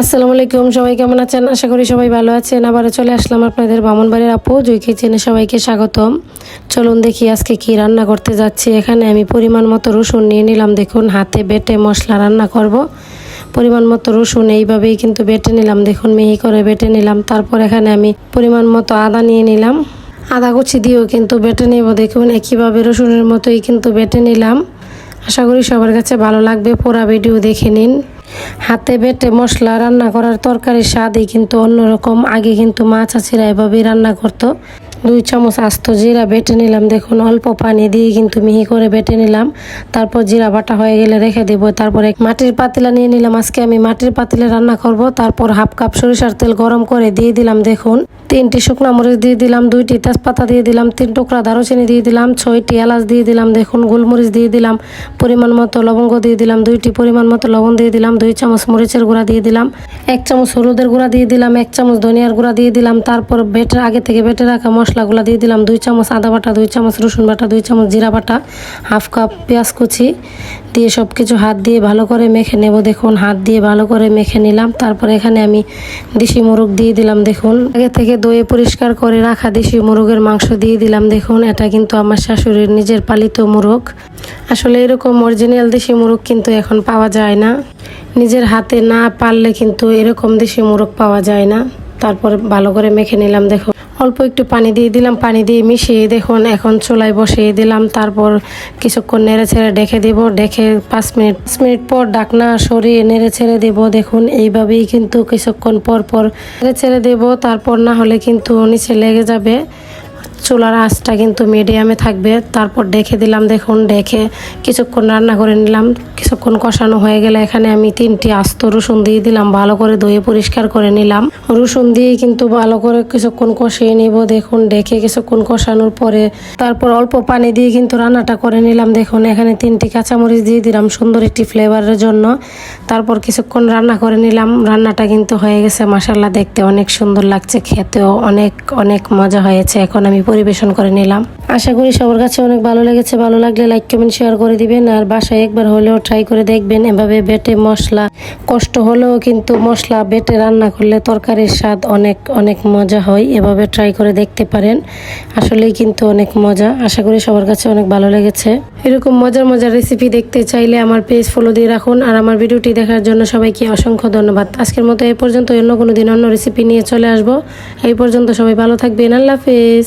আসসালামু আলাইকুম, সবাই কেমন আছেন? আশা করি সবাই ভালো আছেন। আবারও চলে আসলাম আপনাদের বামনবাড়ির আপু জয় কিচেনে সবাইকে স্বাগতম। চলুন দেখি আজকে কি রান্না করতে যাচ্ছি। এখানে আমি পরিমাণ মতো রসুন নিয়ে নিলাম। দেখুন, হাতে বেটে মশলা রান্না করব। পরিমাণ মতো রসুন এইভাবেই কিন্তু বেটে নিলাম। দেখুন, মিহি করে বেটে নিলাম। তারপর এখানে আমি পরিমাণ মতো আদা নিয়ে নিলাম। আদা কুচি দিয়েও কিন্তু বেটে নেব। দেখুন, একইভাবে রসুনের মতোই কিন্তু বেটে নিলাম। আশা করি সবার কাছে ভালো লাগবে। পুরা ভিডিও দেখে নিন। হাতে বেটে মশলা রান্না করার তরকারি স্বাদই কিন্তু অন্যরকম। আগে কিন্তু মাছ আছিরা এভাবেই রান্না করতো। দুই চামচ আস্ত জিরা বেটে নিলাম দেখুন অল্প পানি দিয়ে কিন্তু মিহি করে বেটে নিলাম তারপর জিরা বাটা হয়ে গেলে রেখে দেব তারপরে মাটির পাতিলা নিয়ে নিলাম আজকে আমি মাটির পাতিলে রান্না করব তারপর হাফ কাপ সরিষার তেল গরম করে দিয়ে দিলাম দেখুন তিনটি শুকনো মরিচ দিয়ে দিলাম দুইটি তেজপাতা দিয়ে দিলাম তিন টুকরা দারুচিনি দিয়ে দিলাম ছয়টি এলাচ দিয়ে দিলাম দেখুন গোলমরিচ দিয়ে দিলাম পরিমাণ মতো লবঙ্গ দিয়ে দিলাম দুইটি পরিমাণ মতো লবণ দিয়ে দিলাম দুই চামচ মরিচের গুঁড়া দিয়ে দিলাম এক চামচ হলুদের গুঁড়া দিয়ে দিলাম এক চামচ ধনিয়ার গুঁড়া দিয়ে দিলাম তারপর বেটে আগে থেকে বেটে রাখা মশলাগুলো দিয়ে দিলাম, দুই চামচ আদা বাটা, দুই চামচ রসুন বাটা, দুই চামচ জিরা বাটা, হাফ কাপ পেঁয়াজ কুচি দিয়ে সব কিছু হাত দিয়ে ভালো করে মেখে নেব। দেখুন, হাত দিয়ে ভালো করে মেখে নিলাম। তারপর এখানে আমি দেশি মোরগ দিয়ে দিলাম, দেখুন। আগে থেকে দইয়ে পরিষ্কার করে রাখা দেশি মোরগের মাংস দিয়ে দিলাম, দেখুন। এটা কিন্তু আমার শাশুড়ির নিজের পালিত মোরগ। আসলে এরকম অরিজিনাল দেশি মোরগ কিন্তু এখন পাওয়া যায় না। নিজের হাতে না পারলে কিন্তু এরকম দেশি মোরগ পাওয়া যায় না। তারপর ভালো করে মেখে নিলাম, দেখুন। অল্প একটু পানি দিয়ে দিলাম, পানি দিয়ে মিশিয়ে দেখুন, এখন চুলাই বসিয়ে দিলাম। তারপর কিছুক্ষণ নেড়ে ছেড়ে ডেকে দিব, ডেকে পাঁচ মিনিট পাঁচ মিনিট পর ডাকনা সরিয়ে নেড়ে ছেড়ে দেবো, দেখুন এইভাবেই কিন্তু কিছুক্ষণ পর পর নেড়ে ছেড়ে দেবো, তারপর না হলে কিন্তু নিচে লেগে যাবে। চুলার আঁচটা কিন্তু মিডিয়ামে থাকবে। তারপর ডেকে দিলাম, দেখুন, ডেকে কিছুক্ষণ রান্না করে নিলাম। কিছুক্ষণ কষানো হয়ে গেলে এখানে আমি তিনটি আস্ত রসুন দিয়ে দিলাম, ভালো করে ধুয়ে পরিষ্কার করে নিলাম। রসুন দিয়ে কিন্তু ভালো করে কিছুক্ষণ কষিয়ে নিব, দেখুন, ডেকে কিছুক্ষণ কষানোর পরে তারপর অল্প পানি দিয়ে কিন্তু রান্নাটা করে নিলাম। দেখুন, এখানে তিনটি কাঁচামরিচ দিয়ে দিলাম, সুন্দর একটি ফ্লেভারের জন্য। তারপর কিছুক্ষণ রান্না করে নিলাম। রান্নাটা কিন্তু হয়ে গেছে মাসাল্লাহ দেখতে অনেক সুন্দর লাগছে, খেতেও অনেক অনেক মজা হয়েছে। এখন আমি পরিবেশন করে নিলাম। আশা করি সবার কাছে অনেক ভালো লেগেছে। ভালো লাগলে লাইক কমেন্ট শেয়ার করে দিবেন। আর বাসায় একবার হলেও ট্রাই করে দেখবেন। এভাবে বেটে মশলা কষ্ট হলেও কিন্তু মশলা বেটে রান্না করলে তরকারির স্বাদ অনেক অনেক মজা হয়। এভাবে ট্রাই করে দেখতে পারেন। আসলেই কিন্তু অনেক মজা। আশা করি সবার কাছে অনেক ভালো লেগেছে। এরকম মজার মজার রেসিপি দেখতে চাইলে আমার পেজ ফলো দিয়ে রাখুন। আর আমার ভিডিওটি দেখার জন্য সবাইকে অসংখ্য ধন্যবাদ। আজকের মতো এই পর্যন্ত অন্য কোনো দিন অন্য রেসিপি নিয়ে চলে আসব। এই পর্যন্ত সবাই ভালো থাকবেন। আল্লাহ হাফেজ।